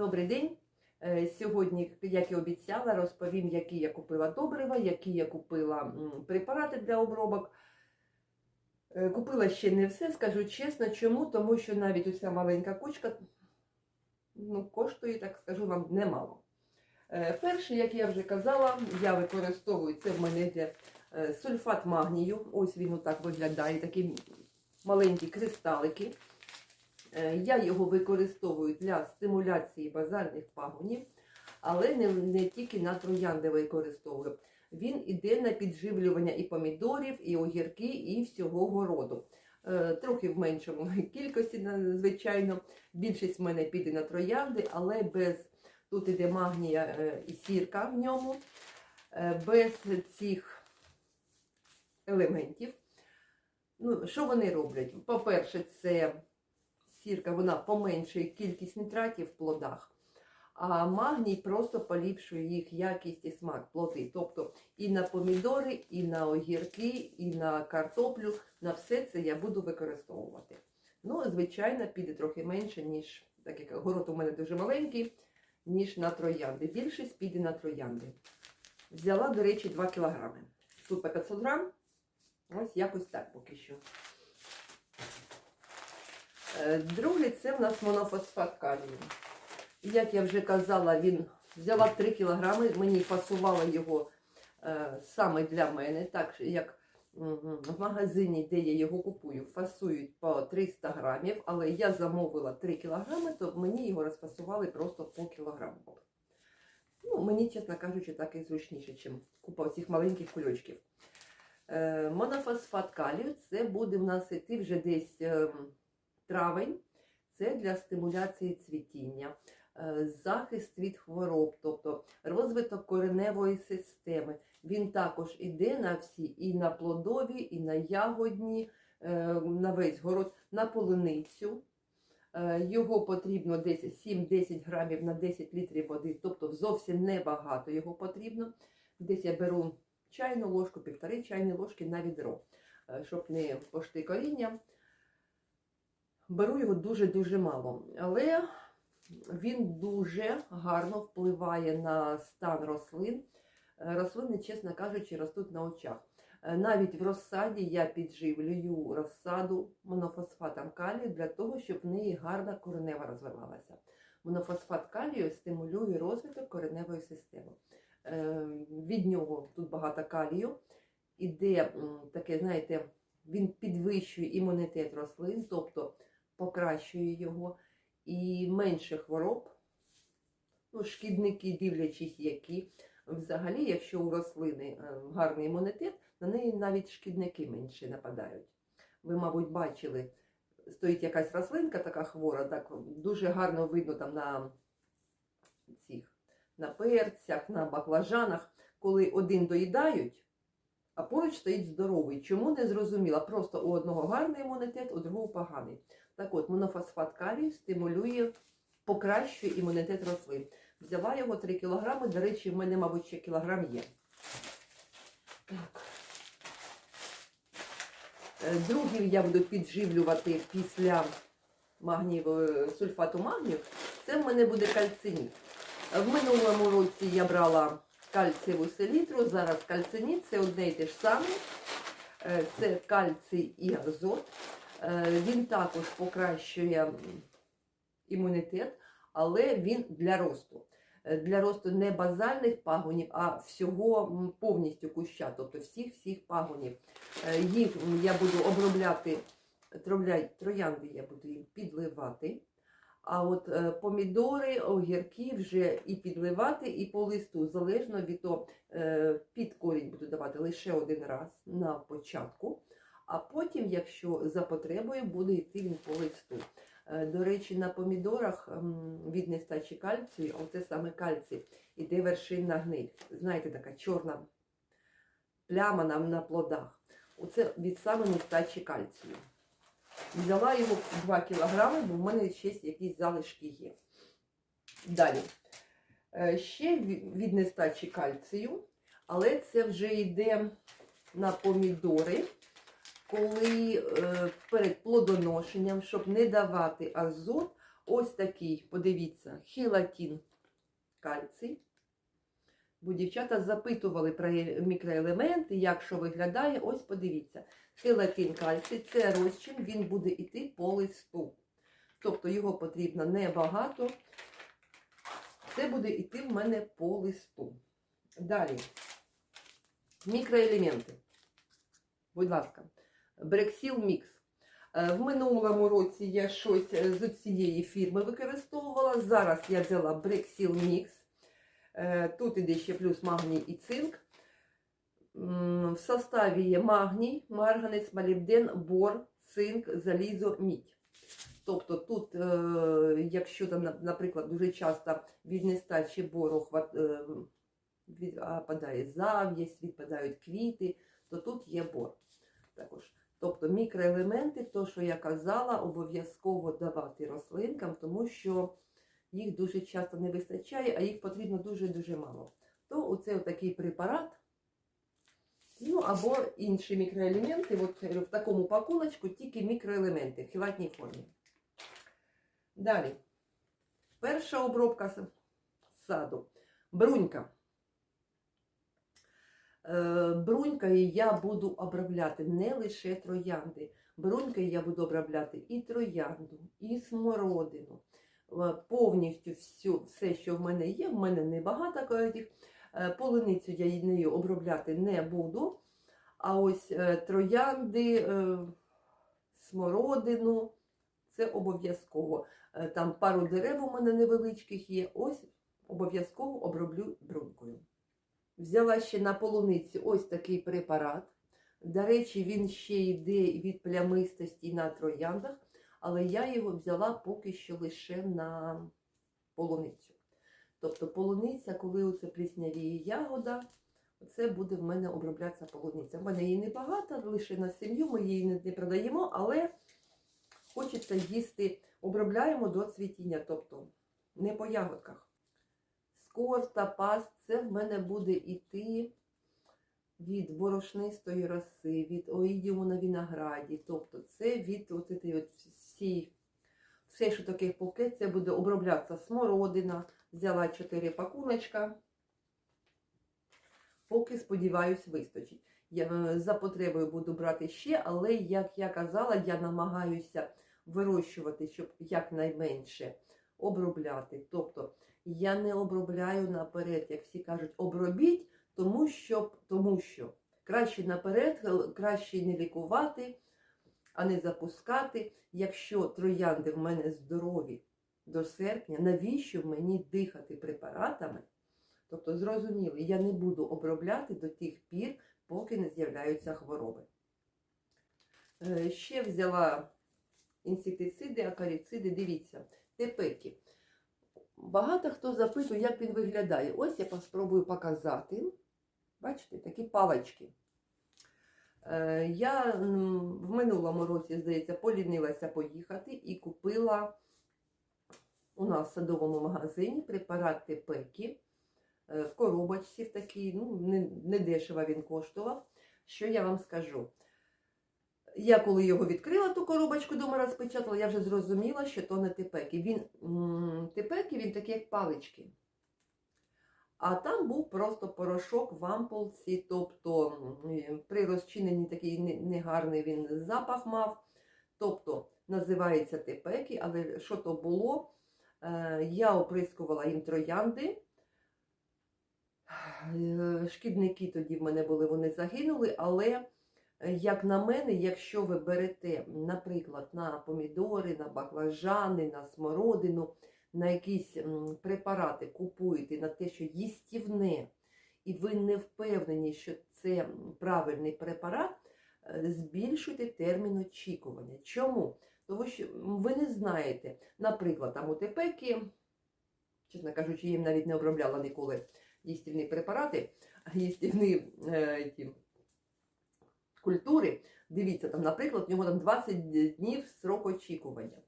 Добрий день. Е, Сьогодні, як і обіцяла, розповім, які я купила добрива, які я купила препарати для обробок. Е, Купила ще не все, скажу чесно. Чому? Тому що навіть оця маленька кучка ну, коштує, так скажу вам, немало. Е, Перше, як я вже казала, я використовую це в мене йде сульфат магнію. Ось він отак виглядає, такі маленькі кристалики. Е, Я його використовую для стимуляції базальних пагонів, але не, не тільки на троянди використовую. Він іде на підживлювання і помідорів, і огірки, і всього городу. Е, Трохи в меншому кількості, звичайно. Більшість в мене піде на троянди, але без тут іде магнія е, і сірка в ньому, без цих елементів. Ну, що вони роблять? По-перше, це сірка вона поменшує кількість нітратів в плодах, а магній просто поліпшує їх якість і смак плоди. Тобто і на помідори, і на огірки, і на картоплю, на все це я буду використовувати. Ну, звичайно, піде трохи менше, ніж, так як город у мене дуже маленький, ніж на троянди. Більшість піде на троянди. Взяла, до речі, 2 кілограми. Тут по 500 грам. Ось якось так поки що. Е, Друге, це в нас монофосфат калію. Як я вже казала, він взяла 3 кілограми, мені пасувало його е, саме для мене, так як в магазині, де я його купую, фасують по 300 грамів, але я замовила 3 кілограми, то мені його розфасували просто по кілограму. Ну, мені, чесно кажучи, так і зручніше, ніж купа цих маленьких кульочків. Е, монофосфат калію це буде в нас іти вже десь ем, травень. Це для стимуляції цвітіння, е, захист від хвороб, тобто розвиток кореневої системи. Він також іде на всі, і на плодові, і на ягодні, е, на весь город, на полуницю. Е, Його потрібно десь 7-10 грамів на 10 літрів води, тобто зовсім небагато його потрібно. Десь я беру чайну ложку, півтори чайні ложки на відро, щоб не пошти коріння. Беру його дуже-дуже мало, але він дуже гарно впливає на стан рослин. Е, Рослини, чесно кажучи, ростуть на очах. Е, Навіть в розсаді я підживлюю розсаду монофосфатом калію для того, щоб в неї гарна коренева розвивалася. Монофосфат калію стимулює розвиток кореневої системи. Е, Від нього тут багато калію. Іде таке, знаєте, він підвищує імунітет рослин, тобто покращує його, і менше хвороб, ну, шкідники, дивлячись, які. Взагалі, якщо у рослини е, гарний імунітет, на неї навіть шкідники менше нападають. Ви, мабуть, бачили, стоїть якась рослинка така хвора, так дуже гарно видно там на цих на перцях, на баклажанах, коли один доїдають, а поруч стоїть здоровий. Чому не зрозуміла? Просто у одного гарний імунітет, у другого поганий. Так от, монофосфат калію стимулює, покращує імунітет рослин. Взяла його 3 кг, до речі, в мене, мабуть, ще кілограм є. Так. Е, Другий я буду підживлювати після магнієвого сульфату магнію. Це в мене буде кальциніт. В минулому році я брала кальцієву селітру, зараз кальциніт, це одне і те ж саме. Е, Це кальцій і азот. Е, Він також покращує імунітет, але він для росту. Е, Для росту не базальних пагонів, а всього повністю куща, тобто всіх-всіх пагонів. Е, Їх я буду обробляти, троянди я буду їм підливати. А от помідори, огірки вже і підливати, і по листу, залежно від того, під корінь буду давати лише один раз на початку, а потім, якщо за потребою, буде йти він по листу. Е, До речі, на помідорах від нестачі кальцію, а це саме кальцій, іде вершинна гниль. Знаєте, така чорна пляма нам на плодах. Оце від саме нестачі кальцію. Взяла його 2 кілограми, бо в мене ще якісь залишки є. Далі. Е, Ще від нестачі кальцію, але це вже йде на помідори, коли е, перед плодоношенням, щоб не давати азот, ось такий, подивіться, хелатин кальцій. Бо дівчата запитували про мікроелементи, як що виглядає. Ось подивіться. Хелатин кальцій це розчин, він буде йти по листу. Тобто його потрібно небагато. Це буде йти в мене по листу. Далі. Мікроелементи. Будь ласка, Брексіл Мікс. Е, В минулому році я щось е, з цієї фірми використовувала. Зараз я взяла Брексіл Мікс. Е, Тут іде ще плюс магній і цинк. В составі є магній, марганець, молібден, бор, цинк, залізо, мідь. Тобто тут, якщо наприклад, дуже часто від нестачі бору відпадає зав'язь, відпадають квіти, то тут є бор також. Тобто мікроелементи, то, що я казала, обов'язково давати рослинкам, тому що їх дуже часто не вистачає, а їх потрібно дуже-дуже мало. То оце такий препарат. Ну, або інші мікроелементи, от в такому пакуночку тільки мікроелементи в хілатній формі. Далі. Перша обробка саду. Брунька. Е, Брунькою я буду обробляти не лише троянди. Брунькою я буду обробляти і троянду, і смородину. Е, Повністю всю, все, що в мене є, в мене небагато таких. Е, Полуницю я нею обробляти не буду. А ось троянди, смородину це обов'язково. Там пару дерев у мене невеличких є. Ось обов'язково оброблю брунькою. Взяла ще на полуниці ось такий препарат. До речі, він ще йде від плямистості на трояндах, але я його взяла поки що лише на полуницю. Тобто полуниця, коли оце пліснявіє ягода, це буде в мене оброблятися полуниця. В мене її небагато, лише на сім'ю, ми її не продаємо, але хочеться їсти, обробляємо до цвітіння, тобто не по ягодках. Скор та паст це в мене буде йти від борошнистої роси, від оїдіуму на винограді. Тобто це від от цієї от всі, все, що таке пуке, це буде оброблятися смородина. Взяла 4 пакуночка. Поки, сподіваюсь, вистачить. Я е, за потребою буду брати ще, але, як я казала, я намагаюся вирощувати, щоб якнайменше обробляти. Тобто я не обробляю наперед, як всі кажуть, обробіть, тому що, тому що краще наперед, е, краще не лікувати, а не запускати. Якщо троянди в мене здорові до серпня, навіщо мені дихати препаратами? Тобто, зрозуміло, я не буду обробляти до тих пір, поки не з'являються хвороби. Е, Ще взяла інсектициди, акаріциди, дивіться, тепеки. Багато хто запитує, як він виглядає. Ось я спробую показати. Бачите, такі палички. Е, Я в минулому році, здається, полінилася поїхати і купила у нас в садовому магазині препарат Тепекі в коробочці в такій, ну, не, не він коштував. Що я вам скажу? Я коли його відкрила, ту коробочку дома розпечатала, я вже зрозуміла, що то не тепеки. Він, м, тепеки, він такий, як палички. А там був просто порошок в ампулці, тобто при розчиненні такий негарний він запах мав. Тобто називається тепеки, але що то було? Е, Я оприскувала їм троянди. Е, Шкідники тоді в мене були, вони загинули, але Як на мене, якщо ви берете, наприклад, на помідори, на баклажани, на смородину, на якісь препарати купуєте на те, що їстівне, і ви не впевнені, що це правильний препарат, е, збільшуйте термін очікування. Чому? Тому що ви не знаєте, наприклад, там у тепеки, чесно кажучи, їм навіть не обробляла ніколи їстівні препарати, їстівні е, культури, дивіться, там, наприклад, в нього там 20 днів срок очікування.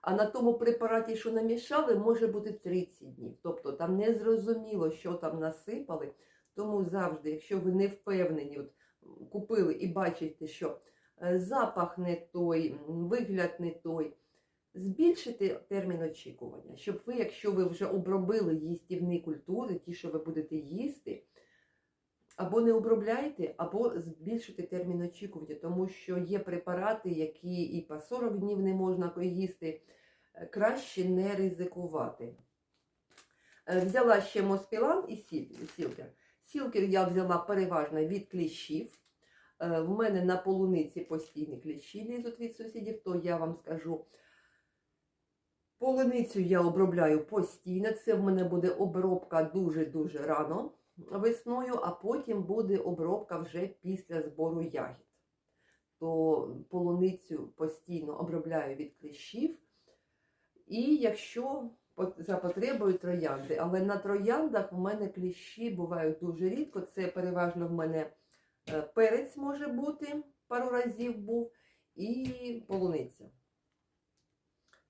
А на тому препараті, що намішали, може бути 30 днів. Тобто там не зрозуміло, що там насипали. Тому завжди, якщо ви не впевнені, от, купили і бачите, що е, запах не той, вигляд не той, збільшити термін очікування, щоб ви, якщо ви вже обробили їстівні культури, ті, що ви будете їсти, або не обробляйте, або збільшити термін очікування, тому що є препарати, які і по 40 днів не можна їсти. Е, Краще не ризикувати. Е, Взяла ще моспілан і сілкер. Сілкер я взяла переважно від кліщів. Е, В мене на полуниці постійні кліщі лізуть від сусідів, то я вам скажу. Полуницю я обробляю постійно. Це в мене буде обробка дуже-дуже рано весною, а потім буде обробка вже після збору ягід. То полуницю постійно обробляю від кліщів. І якщо за потребою троянди, але на трояндах в мене кліщі бувають дуже рідко. Це переважно в мене е, перець може бути, пару разів був, і полуниця.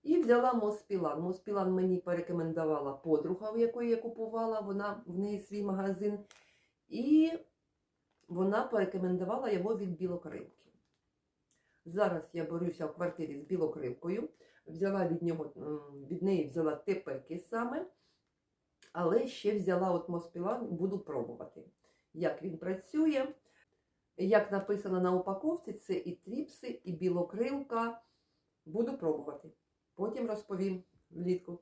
І взяла Моспілан. Моспілан мені порекомендувала подруга, в якої я купувала, вона в неї свій магазин. І вона порекомендувала його від білокривки. Зараз я борюся в квартирі з білокривкою. Взяла від нього, від неї взяла тепеки саме, але ще взяла от Моспілан, буду пробувати, як він працює. Як написано на упаковці, це і тріпси, і білокривка. Буду пробувати. Потім розповім влітку.